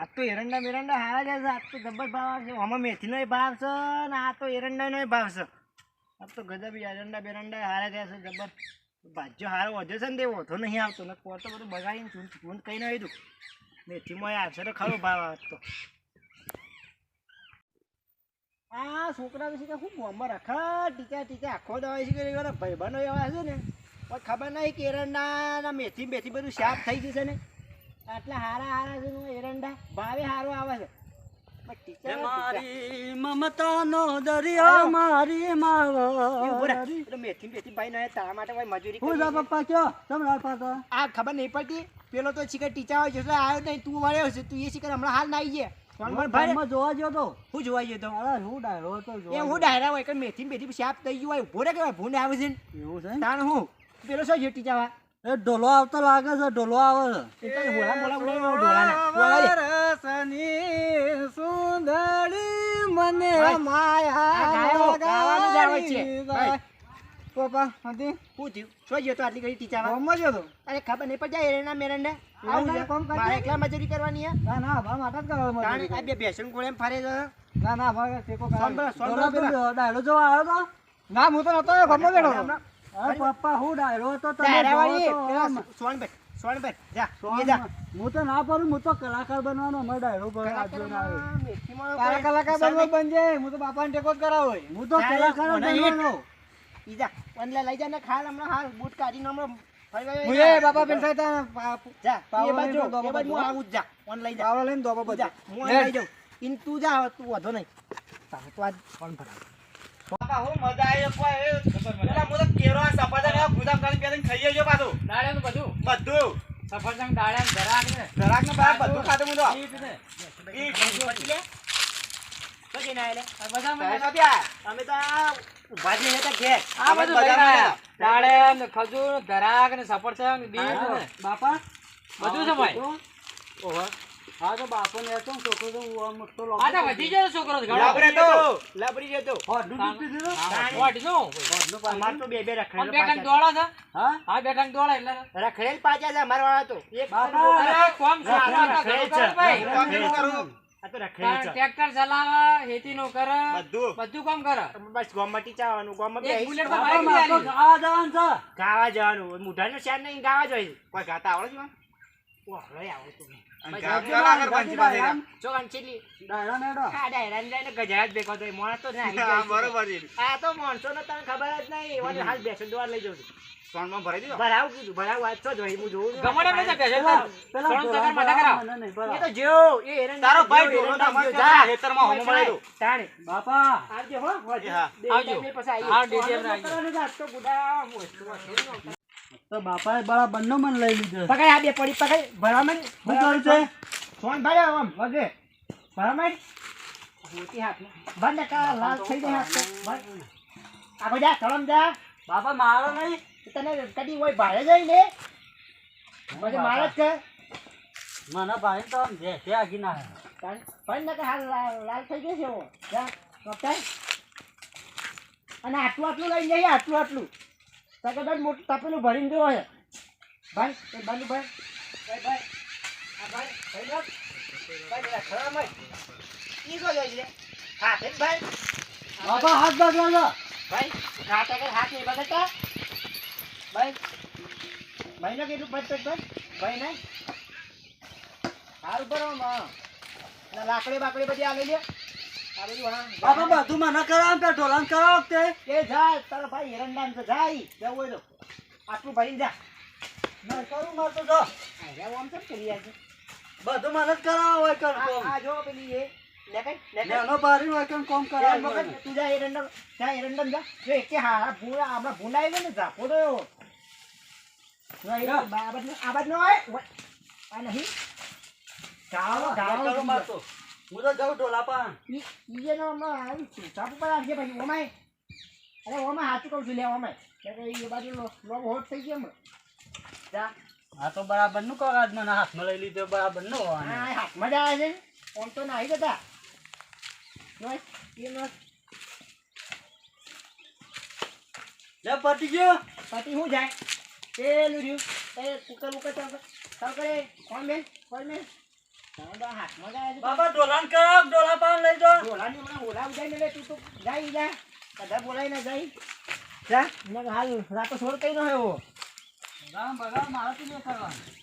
આ તો એરંડા મેરંડા હારા જાય છે, આ તો જબર ભાવ આવશે આમાં મેથીનો ભાવ છે ને આ તો એરંડાનો ભાવ છે. આ તો ગજબ એરંડા બેરંડા હારા જાય છે, જબર. ભાજ્યો હારો વધે છે ને તે ઓછો નહીં આવતો. ને કોર તો બધું બગાડીને ચૂંટ ચૂંટ કહીને નાખી દઉં મેથીમાં આવશે તો ખરો ભાવ આવતો આ છોકરા વિશે કે શું ગોમમાં રખા ટીકા ટીકા, આખો દવા છે કે ભાઈબંધો એવા છે ને. પણ ખબર નહીં કે એરંડા મેથી મેથી બધું શાક થઈ છે ને. આટલા હારા હારા છે એરંડા ભાવે હારો આવે છે. મારી મમતાનો દરિયો મારી પેલો મેથી મેથી ભાઈ ને તારા માટે કોઈ મજૂરી હું જા પપ્પા કયો તમે રાત પાતા આ ખબર નહીં પડતી. પેલો તો શિખર ટીચા હોય છે આવ્યો નહીં તું વળ્યો છે તું એ શિખર હમણાં હાલ ના આવી જાય જોવા ગયો તો. હું જોવા ગયો તો. અરે હું ડાયરો એ હું ડાયરા હોય કે મેથી મેથી શાપ થઈ ગયું હોય ભૂરે રે કે ભૂંડ આવે છે. એવું છે તાણ હું. પેલો શું છે ટીચા એ ઢોલો આવતો લાગે છે ઢોલો આવે છે. સુંદરી મને માયા ગાવાનું જ છે. પપ્પા હતી શું શું ગયો તો આટલી ઘડી ટીચા ગયો તો? અરે ખબર નહીં મેરંડા. છે, છે. કોમ કરજે. મારે એકલા મજૂરી કરવાની ના ના ભા માટે જ કરવા આ બે બેસન ગોળે ફરે છે. ના ટેકો જોવા આવ્યો તો? ના હું તો નતો ગામમાં બેઠો પપ્પા હું ડાયરો તમે તો આમ. સોનભાઈ, સોનભાઈ, જા, એ જા. હું તો ના પાડું હું તો કલાકાર બનવાનો અમારો ડાયરો પર આજનો ના આવે. કલાકારમાં મેથીમાં તારા કોઈ કલાકાર બનવો બનજે હું તો બાપાને ટેકો જ કરાવો હું તો કલાકાર જ મને એક- બનવાનો ઈ જા, ઓનલા લઈ જા ને ખાલ હમણાં હાલ બૂટ કાઢીને હમણાં ફરવા હું જા. એ બાપા પેન થાય જા, એ બાજુ, એ બાજુ હું આવું જ જા, ઓન લઈ જા. પાવડો લઈને દોબો હું લઈ જાઉં. તું જા, તું વાંધો નહીં. તારે તો આજ ફોન ભરાવે? બાપા હું મજા આવી કોઈ પેલા હું તો કેરો આ સફરજન એવા ગુદામ કરીને બેસીને ખાઈએ છો પાછું દાડેનું બધું બધું સફરજન દાડેનું ધરાક ને ઘરાક ને બહાર બધું ખાધું હું તો ઈટ ને ઈ પછી લે. પછી ના લે. બધા મને- નથી આ. અમે તો જ નહીં ઘેર. આ બધું આયા. દાડમ ને ખજૂર ધરાક ને સફરજન બીટ ને બાપા બધું છે ભાઈ. ઓહો. હા તો બાપો ને તો છોકરો તો હું આમ મોટો લોબો આ તો વધી જાય છોકરો ઘણો. લાબરે તો લબડી જતો. હોડનું દૂધ પીધું તો? હા, વાઢનું. હોડનું. અમાર તો બે બે આમ બે કણ દોળા છે હા? હા બે કણ દોળા એટલે રખડેલ પાછા છે અમારા વાળા તો. એક બાપા. અરે કોમ સારા રખડેલ છે. હું કરું આ તો રખડેલ છે. ટ્રેક્ટર ચલાવે ખેતી નું કરે બધું. બધું કામ કરે? બસ ગોમટી ચાવાનું ગોમટી એક બુલેટ પર બાઈક તો જવાનું છે. ગાવા જવાનું. મુઢાનું શેર નહીં ગાવા જોઈએ કોઈ ગાતા આવડે છે? મને? ઓહળોય આવો તું બાપા. આવજે આવજો. પછી તો બાપાએ બળા બંને મને લઈ લીધો. પકડ આ બે પડી પકડ ભરામણ. શું કરું છે? સોન ભાઈ આમ વગે. ભરામણ. મોટી હાથ બંધ કા લાલ થઈ જાય હાથ. બંધ. આગળ જા તળમ જા. બાપા મારો નહીં. તને કદી હોય ભાડે જાય ને. પછી મારે જ કર મને ભાઈ તો જે ભેંસે આગી ના પણ ને હાલ લાલ થઈ ગયો છે જા કપ્તાન અને આટલું આટલું લઈ જઈએ આટલું આટલું. તો કદાચ મોટું તપેલું ભરીને દેવો હે. ભાઈ એ બાલુ ભાઈ ભાઈ ભાઈ આ ભાઈ ભાઈ લો. ભાઈ જરા ખરા મય. ઈ શું લઈ લે. હા જ ભાઈ. બાબા હાથ બગડો ભાઈ હાથ આગળ હાથ નહીં બગડતા ભાઈ ભાઈ ને કેટલું પચ ભાઈ ભાઈ નહીં હાલ બરો માં. લાકડી બાકડી બધી આ લઈ લે. આ બધું મને કરાવ કે ઢોલાન કરાવ તે એ જા તારો ભાઈ એરંડાન તો જાય. જવું હોય તો આટલું ભરીને જા. ના કરું માર તો જો. જા આમ કેમ કરી યાર બધું મને કરાવ હોય કર કોમ. આ જો પેલી એ. લેકઈ લેકઈ લેનો બારી હોય કેમ કોમ કરાવ યાર તું જા એરંડા જા એરંડા જા. જો એકે હા ભૂંડા આપણા ભૂંડા આવી ને ઝાપો તો એવો. આ બાજુ આ બાજુ નો હોય. ઓય. આ નહીં. ગાળો ગાળો કરું માર તો હું તો જાઉં ઢોલા પા ઈ ઈ જેનો હમણાં આવી છું. ચાપુ પર આવશે પછી ઓમાય. અરે ઓમાં હાચું કહું છું લે ઓમાય. એટલે એ બાજુ લો લો હોટ થઈ ગયો હમણાં જા. આ તો બરાબરનું કરાજ મને હાથમાં લઈ લીધો બરાબર નો હા હાથમાં જ આવે છે ઓમ તો ના આવી જતા. નોય એ નો લે પટી ગયો. પતિ શું જાય? પેલું રહ્યું. એ કુકર ઉકર ચાલ કરે. કોણ બેન? બાપા ડોલાન કપ ડોલા પાન લઈ જાઓ ઢોલાની હમણાં હોલા ઉજાઈને લે તું તો જાય જા બધા બોલાય ને જાય જા કે હાલ રાતો છોડ કઈ નો એવો રામ બગાડ મારા તું નહીં કરવાનું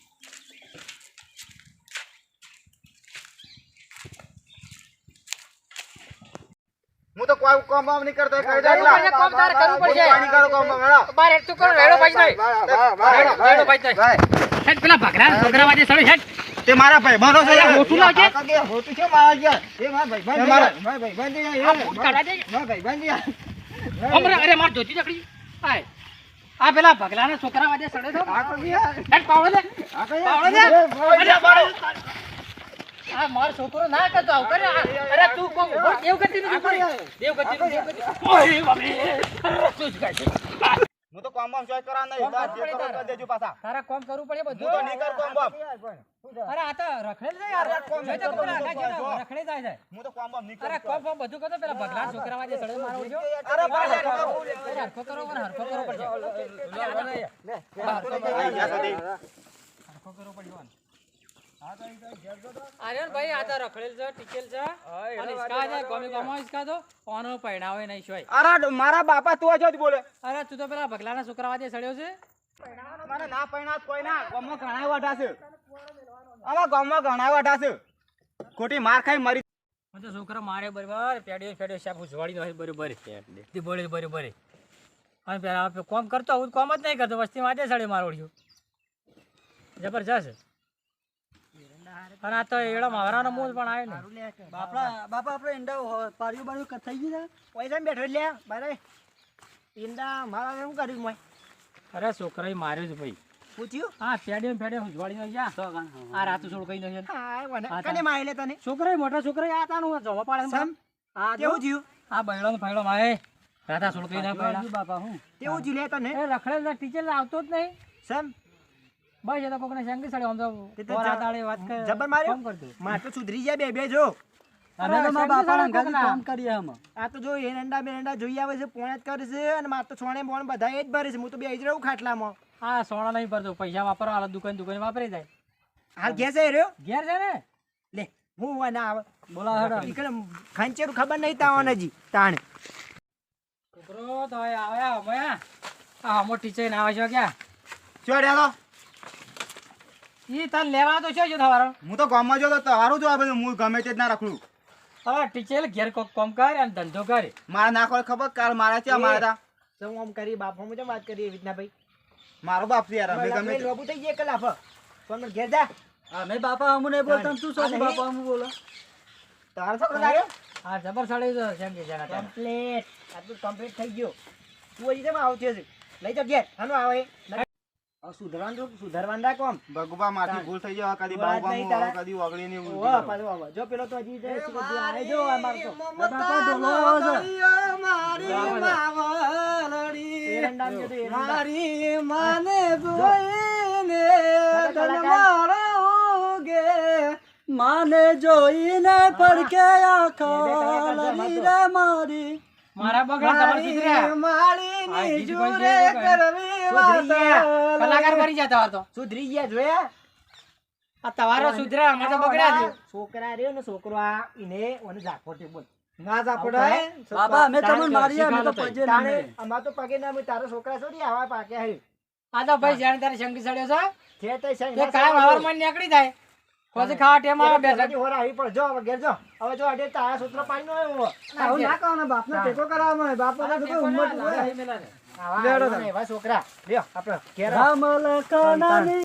હું તો કોઈ કોમ બામ નહીં કરતો કહી દે કરવું પડશે, કોમ તારે કરવું પડશે. નહીં કરો કોમ બામ. બાર હેડ તું કરો, રેડો ભાઈ નહીં. રેડો, ભાઈ નહીં. હેડ પેલા ભગરાના છોકરા વાજે સળી હેડ. તે મારા ભાઈ બનો છે. મોટું લાવજે. કાકે હોતું છે મારા જ્યાં. એ મારા ભાઈબંધ એ મારા- ભાઈ મારા ભાઈબંધ છે. આ ફૂટ કાઢવા દે. મારા ભાઈબંધ છે. હમરે, અરે માર ધોતી જકડી. આય આ પેલા ભગલાના છોકરા વાજે સડે છો. આ યાર. હેડ પાવડો દે. પાવડો દે. અરે મારો- આ માર છોકરો ના કરતો આવ કરે. અરે તું કોમ દેવગતિ નું દેવ ગતિ નથી ઊભો રહે. દેવ ગતિ નથી, દેવ ગતિ. ઓય બાપરે. શું જ તો કોમ બામ ચોય કરા નહીં કોમ જે કરો કરી દેજો પાછા તારા કોમ કરવું પડે તો બધું કોમ બામ અરે આ તો રખડેલ છે યાર કોમ તો પેલા. રખડે જાય છે હું તો કોમ અરે ફોમ બધું કરતો પેલા ભગલાના છોકરા વાજે સળે મારો. અરે હરખો કરો પણ હરખો. હરખો પડશે આર્યન ભાઈ આ તો રખડેલ છે ટીકેલ છે. અને ઇસકા છે ગોમી ગોમાં ઇસકા તો ઓનો પૈણાવે નહીં શોય અરે મારા બાપા તું જ બોલે. અરે તું તો પેલા ભગલાના છોકરા સડ્યો છે? મને ના પૈણા કોઈ ના ગામમાં ઘણા વાઢા છે. આમાં ગામમાં ઘણા વાઢા છે. ખોટી માર ખાઈ મરી મને તો મારે બરાબર પેડ્યો પેડ્યો શાપ ઉજવાડી હોય બરાબર. તે બોલે બરાબર. અને પેલા કોમ કરતો હું કોમ જ નહીં કરતો વસ્તી માટે સડે મારોડ્યો જબરજસ્ત. અને આ તો એડો માવરાનો મૂળ પણ આવ્યો ને બાપા બાપા આપણે ઈંડા પાર્યું બાર્યું થઈ ગયું પૈસા બેઠો લે બારે. ઈંડા મારા શું કર્યું મેં અરે છોકરાએ માર્યો છે ભાઈ. પૂછ્યું? હા પેડીઓ પેડીઓ ઉજવાડી હોય આ રાતું છોડ કઈ નહીં હા એ મને. હા, કને મારે તને? છોકરાએ મોટા છોકરાએ આ તાનું જવા પાડે સમ. કેવું થયું? આ બૈડો ને ફાયડો મારે. રાતા છોડ કઈ ના બાપા હું? કેવું થયું લે તને? એ રખડેલ ટીચર આવતો જ નહીં. સમ. બસ એ તો કોકને શંકી સડે આમ તો તે તો જા- આતાળે વાત કરે જબર માર્યો? કામ કરતું. માર તો સુધરી જાય બે બે જો. અમે તો માં બાપા અંગાથી કામ કરીએ અમે. આ તો જો એરંડા બેરંડા જોઈ આવે છે પોણે જ કરે છે અને માર તો છોણે બોણ બધા એ જ ભરે છે. હું તો બે જ રહું ખાટલામાં. હા સોણા નહીં ભરતો પૈસા વાપરવા હાલ દુકાન દુકાન વાપરી જાય. હાલ ઘેર છે રહ્યો? ઘેર છે ને? લે હું અને ના આવે બોલા હેડો. ઈકડે ખાંચેરું ખબર નહીં તાવન હજી તાણ. છોકરો તો આવ્યા આવે અમે આ મોટી ચેન ના આવે છે ક્યાં? ચોડ્યા ઈ તને લેવા તો છે જો તમારો. હું તો ગામમાં જો તો તારું જો આ બધું હું ગમે તે જ ના રાખું. હવે ટીચર ઘેર કોક કામ કર અને ધંધો કર. મારા નાખો ખબર કાલ મારા છે મારા તા. તો હું આમ કરી બાપ હું વાત કરી એવી રીતના ભાઈ? મારો બાપ છે યાર અમે ગમે લોબુ થઈ જાય કલાફ પણ ઘેર જા. અમે બાપા અમને નહીં બોલતા તું શું બાપા અમને બોલો. તારો છોકરો લાગ્યો હા જબર સડી શંકી છે ના તારે. કમ્પ્લીટ આટલું કમ્પ્લીટ થઈ ગયો. તું હજી કેમ આવતી હશે લઈ તો ઘેર. હાલો આવે સુધરવાનું સુધરવાનું રાખ આમ ભગવા મારથી ભૂલ થઈ જાય કદી બાબા ઓગળી ની પાછો જો પેલો તો હજી જો આ મારતો. બાપા. મારી માને જોઈને તન મારા ઉગે માને જોઈને પડકે આખો રે મારી મારા. બગડા તમારે કોઈ જુરે કરવી સુધરી ગયા. કલાકાર બની જાય તમારે સુધરી ગયા જોયા આ તમારો તો બગડ્યા છે છોકરા રહ્યો ને છોકરો આ ઈને ઓને ઝાપોટી બોલ. ના ઝાપોટાય? બાબા અમે તમને મારીએ અમે તો શીખાડો ના તાણે તો પગે ના તારો છોકરા છોડી આવા પાક્યા હે. આ તો ભાઈ જાણે તારે શંકી સડ્યો છે? તે હવારમાં નીકળી જાય. પછી ખાવા ટેમ આવે બે બેસાડી હોરા આવી પણ જો હવે ઘેર જો. હવે જો અડે તારા સૂત્ર પાણી નો આવ્યો આવું ના કહો ને બાપને ટેકો કરાવવાનો હોય. બાપને તો ઉંમર હોય. છોકરા લ્યો આપણે કેરા. રામ લખનાની